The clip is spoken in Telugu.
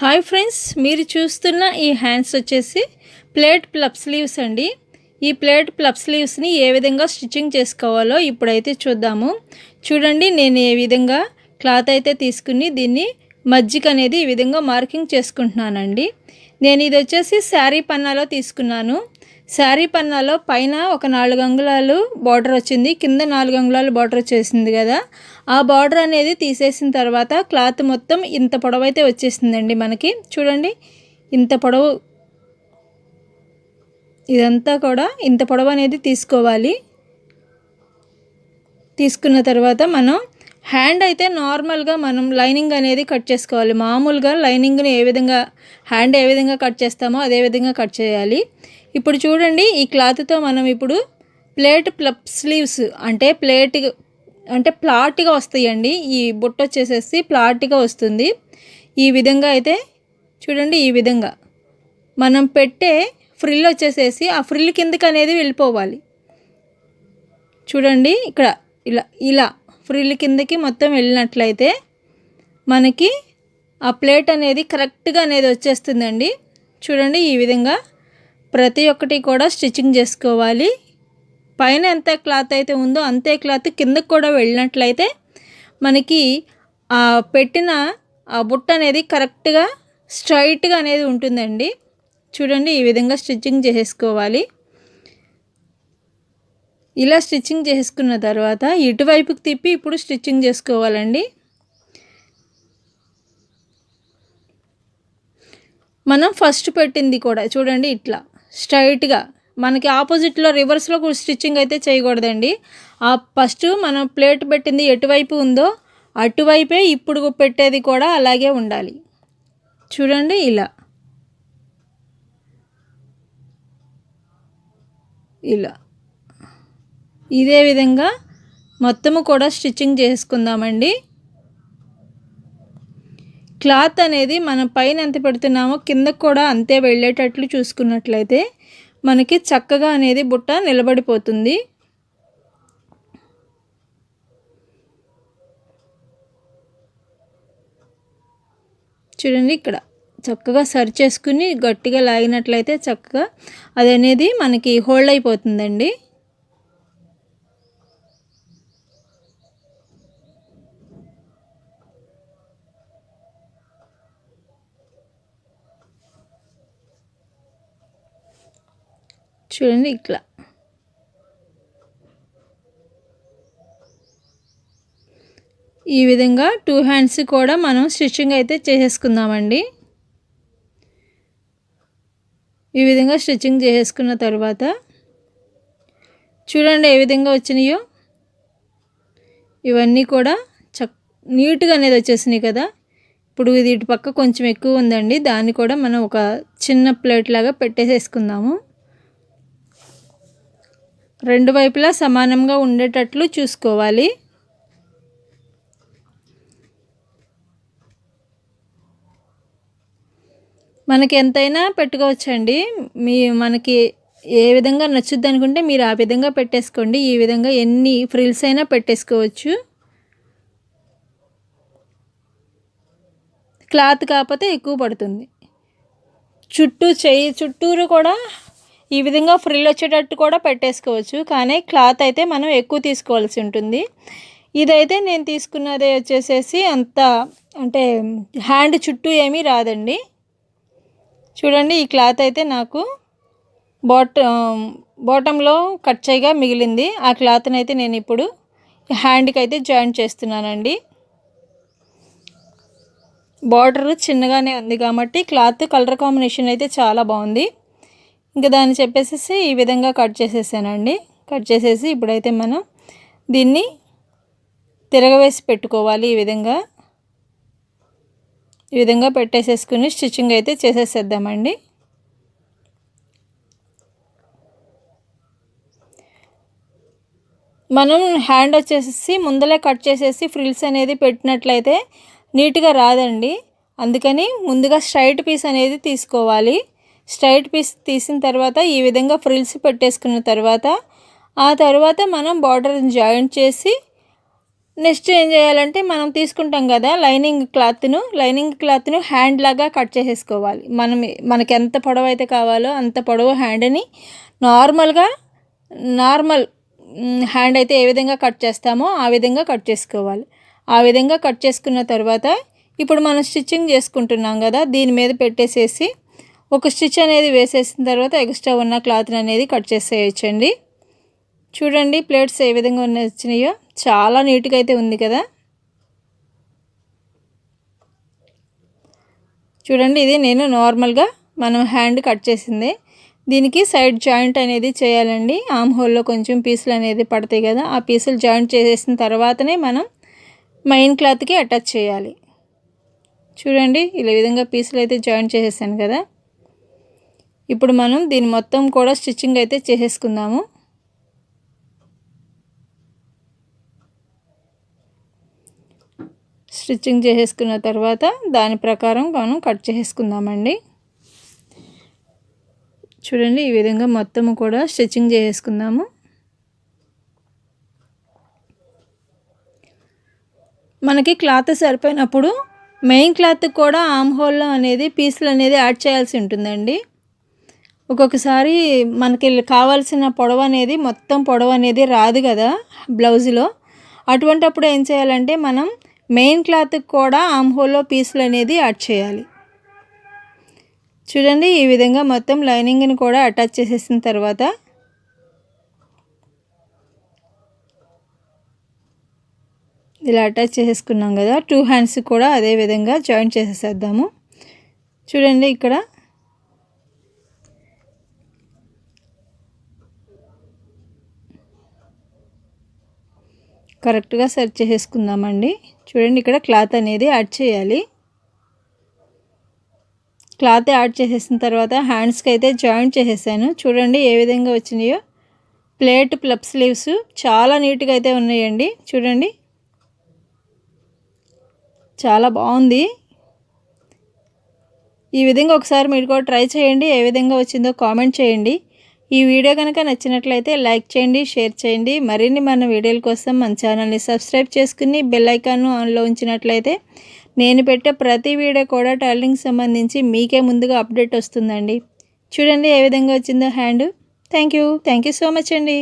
హాయ్ ఫ్రెండ్స్ మీరు చూస్తున్న ఈ హ్యాండ్స్ వచ్చేసి ప్లేట్ ప్లప్ స్లీవ్స్ అండి. ఈ ప్లేట్ ప్లప్ స్లీవ్స్ని ఏ విధంగా స్టిచ్చింగ్ చేసుకోవాలో ఇప్పుడైతే చూద్దాము. చూడండి నేను ఏ విధంగా క్లాత్ అయితే తీసుకుని దీన్ని మజ్జిగ అనేది ఈ విధంగా మార్కింగ్ చేసుకుంటున్నానండి. నేను ఇది వచ్చేసి శారీ పన్నాలో తీసుకున్నాను. శారీ పన్నాలో పైన ఒక నాలుగు అంగుళాలు బార్డర్ వచ్చింది. కింద నాలుగు అంగుళాలు బార్డర్ వచ్చేసింది కదా. ఆ బార్డర్ అనేది తీసేసిన తర్వాత క్లాత్ మొత్తం ఇంత పొడవు అయితే వచ్చేసిందండి మనకి. చూడండి ఇంత పొడవు. ఇదంతా కూడా ఇంత పొడవు అనేది తీసుకోవాలి. తీసుకున్న తర్వాత మనం హ్యాండ్ అయితే నార్మల్గా మనం లైనింగ్ అనేది కట్ చేసుకోవాలి. మామూలుగా లైనింగ్ని ఏ విధంగా హ్యాండ్ ఏ విధంగా కట్ చేస్తామో అదే విధంగా కట్ చేయాలి. ఇప్పుడు చూడండి ఈ క్లాత్తో మనం ఇప్పుడు ప్లేట్ ప్లప్ స్లీవ్స్ అంటే ప్లేట్ అంటే ప్లాట్గా వస్తాయండి. ఈ బుట్ట వచ్చేసేసి ప్లాట్గా వస్తుంది. ఈ విధంగా అయితే చూడండి ఈ విధంగా. మనం పెట్టే ఫ్రిల్ వచ్చేసేసి ఆ ఫ్రిల్ కిందకి అనేది వెళ్ళిపోవాలి. చూడండి ఇక్కడ ఇలా ఇలా. ఫ్రిల్ కిందకి మొత్తం వెళ్ళినట్లయితే మనకి ఆ ప్లేట్ అనేది కరెక్ట్గా అనేది వచ్చేస్తుందండి. చూడండి ఈ విధంగా ప్రతి ఒక్కటి కూడా స్టిచ్చింగ్ చేసుకోవాలి. పైన ఎంత క్లాత్ అయితే ఉందో అంతే క్లాత్ కిందకు కూడా వెళ్ళినట్లయితే మనకి ఆ పెట్టిన ఆ బుట్ట అనేది కరెక్ట్గా స్ట్రైట్గా అనేది ఉంటుందండి. చూడండి ఈ విధంగా స్టిచ్చింగ్ చేసుకోవాలి. ఇలా స్టిచ్చింగ్ చేసుకున్న తర్వాత ఇటువైపుకి తిప్పి ఇప్పుడు స్టిచ్చింగ్ చేసుకోవాలండి. మనం ఫస్ట్ పెట్టింది కూడా చూడండి ఇట్లా స్ట్రైట్గా. మనకి ఆపోజిట్లో రివర్స్లో కూడా స్టిచ్చింగ్ అయితే చేయకూడదండి. ఆ ఫస్ట్ మనం ప్లేట్ పెట్టింది ఎటువైపు ఉందో అటువైపే ఇప్పుడు పెట్టేది కూడా అలాగే ఉండాలి. చూడండి ఇలా. ఇలా. ఇదే విధంగా మొత్తము కూడా స్టిచ్చింగ్ చేసుకుందామండి. క్లాత్ అనేది మనం పైన ఎంత పెడుతున్నామో కిందకు కూడా అంతే వెళ్ళేటట్లు చూసుకున్నట్లయితే మనకి చక్కగా అనేది బుట్ట నిలబడిపోతుంది. చూడండి ఇక్కడ చక్కగా సరి చేసుకుని గట్టిగా లాగినట్లయితే చక్కగా అది అనేది మనకి హోల్డ్ అయిపోతుందండి. చూడండి ఇట్లా. ఈ విధంగా టూ హ్యాండ్స్ కూడా మనం స్టిచ్చింగ్ అయితే చేసేసుకుందామండి. ఈ విధంగా స్టిచ్చింగ్ చేసేసుకున్న తర్వాత చూడండి ఏ విధంగా వచ్చినాయో. ఇవన్నీ కూడా చక్ నీట్గా అనేది వచ్చేసినాయి కదా. ఇప్పుడు ఇది ఇటు పక్క కొంచెం ఎక్కువ ఉందండి. దాన్ని కూడా మనం ఒక చిన్న ప్లేట్ లాగా పెట్టేసేసుకుందాము. రెండు వైపులా సమానంగా ఉండేటట్లు చూసుకోవాలి. మనకి ఎంతైనా పెట్టుకోవచ్చండి. మీ మనకి ఏ విధంగా నచ్చుద్ది అనుకుంటే మీరు ఆ విధంగా పెట్టేసుకోండి. ఈ విధంగా ఎన్ని ఫ్రిల్స్ అయినా పెట్టేసుకోవచ్చు. క్లాత్ కాకపోతే ఎక్కువ పడుతుంది. చుట్టూ చెయ్యి చుట్టూరు కూడా ఈ విధంగా ఫ్రిల్ వచ్చేటట్టు కూడా పెట్టేసుకోవచ్చు. కానీ క్లాత్ అయితే మనం ఎక్కువ తీసుకోవాల్సి ఉంటుంది. ఇదైతే నేను తీసుకున్నది వచ్చేసేసి అంత అంటే హ్యాండ్ చుట్టూ ఏమీ రాదండి. చూడండి ఈ క్లాత్ అయితే నాకు బాట బాటంలో కట్ చేయగా మిగిలింది. ఆ క్లాత్ని అయితే నేను ఇప్పుడు హ్యాండ్కి అయితే జాయింట్ చేస్తున్నానండి. బార్డర్ చిన్నగానే ఉంది కాబట్టి క్లాత్ కలర్ కాంబినేషన్ అయితే చాలా బాగుంది. ఇంకా దాన్ని చెప్పేసేసి ఈ విధంగా కట్ చేసేసానండి. కట్ చేసేసి ఇప్పుడైతే మనం దీన్ని తిరగవేసి పెట్టుకోవాలి ఈ విధంగా. ఈ విధంగా పెట్టేసేసుకుని స్టిచ్చింగ్ అయితే చేసేసేద్దామండి. మనం హ్యాండ్ వచ్చేసి ముందలే కట్ చేసేసి ఫ్రిల్స్ అనేది పెట్టినట్లయితే నీట్గా రాదండి. అందుకని ముందుగా స్ట్రైట్ పీస్ అనేది తీసుకోవాలి. స్ట్రైట్ పీస్ తీసిన తర్వాత ఈ విధంగా ఫ్రిల్స్ పెట్టేసుకున్న తర్వాత ఆ తర్వాత మనం బార్డర్ని జాయింట్ చేసి నెక్స్ట్ ఏం చేయాలంటే మనం తీసుకుంటాం కదా లైనింగ్ క్లాత్ను లైనింగ్ క్లాత్ను హ్యాండ్ లాగా కట్ చేసేసుకోవాలి. మనం మనకి ఎంత పొడవు అయితే కావాలో అంత పొడవు హ్యాండ్ని నార్మల్గా నార్మల్ హ్యాండ్ అయితే ఏ విధంగా కట్ చేస్తామో ఆ విధంగా కట్ చేసుకోవాలి. ఆ విధంగా కట్ చేసుకున్న తర్వాత ఇప్పుడు మనం స్టిచ్చింగ్ చేసుకుంటున్నాం కదా దీని మీద పెట్టేసేసి ఒక స్టిచ్ అనేది వేసేసిన తర్వాత ఎక్స్ట్రా ఉన్న క్లాత్ని అనేది కట్ చేసేయచ్చండి. చూడండి ప్లేట్స్ ఏ విధంగా ఉన్న వచ్చినాయో చాలా నీట్గా అయితే ఉంది కదా. చూడండి ఇది నేను నార్మల్గా మనం హ్యాండ్ కట్ చేసింది. దీనికి సైడ్ జాయింట్ అనేది చేయాలండి. ఆమ్ హోల్లో కొంచెం పీసులు అనేది పడతాయి కదా. ఆ పీసులు జాయింట్ చేసేసిన తర్వాతనే మనం మెయిన్ క్లాత్కి అటాచ్ చేయాలి. చూడండి ఇలా విధంగా పీసులు అయితే జాయింట్ చేసేసాను కదా. ఇప్పుడు మనం దీని మొత్తం కూడా స్టిచ్చింగ్ అయితే చేసేసుకుందాము. స్టిచ్చింగ్ చేసేసుకున్న తర్వాత దాని ప్రకారం మనం కట్ చేసేసుకుందామండి. చూడండి ఈ విధంగా మొత్తము కూడా స్టిచ్చింగ్ చేసేసుకుందాము. మనకి క్లాత్ సరిపోయినప్పుడు మెయిన్ క్లాత్ కూడా ఆమ్ హోల్లో అనేది పీసులు అనేది యాడ్ చేయాల్సి ఉంటుందండి. ఒక్కొక్కసారి మనకి కావాల్సిన పొడవు అనేది మొత్తం పొడవు అనేది రాదు కదా బ్లౌజ్లో. అటువంటప్పుడు ఏం చేయాలంటే మనం మెయిన్ క్లాత్కి కూడా ఆమ్ హోల్లో పీసులు అనేది యాడ్ చేయాలి. చూడండి ఈ విధంగా మొత్తం లైనింగ్ని కూడా అటాచ్ చేసేసిన తర్వాత ఇలా అటాచ్ చేసేసుకున్నాం కదా. టూ హ్యాండ్స్ కూడా అదే విధంగా జాయింట్ చేసేసేద్దాము. చూడండి ఇక్కడ కరెక్ట్గా సెర్చ్ చేసేసుకుందామండి చూడండి ఇక్కడ క్లాత్ అనేది యాడ్ చేయాలి. క్లాత్ యాడ్ చేసేసిన తర్వాత హ్యాండ్స్కి అయితే జాయింట్ చేసేసాను. చూడండి ఏ విధంగా వచ్చినాయో. ప్లేట్ ప్లప్ స్లీవ్స్ చాలా నీట్గా అయితే ఉన్నాయండి. చూడండి. చాలా బాగుంది. ఈ విధంగా ఒకసారి మీరు కూడా ట్రై చేయండి. ఏ విధంగా వచ్చిందో కామెంట్ చేయండి. ఈ వీడియో కనుక నచ్చినట్లయితే లైక్ చేయండి షేర్ చేయండి. మరిన్ని మన వీడియోల కోసం మన ఛానల్ని సబ్స్క్రైబ్ చేసుకుని బెల్ ఐకాన్ను ఆన్లో ఉంచినట్లయితే నేను పెట్టే ప్రతి వీడియో కూడా టైలరింగ్ సంబంధించి మీకే ముందుగా అప్డేట్ వస్తుందండి. చూడండి ఏ విధంగా వచ్చిందో hand. Thank you. Thank you so much అండి.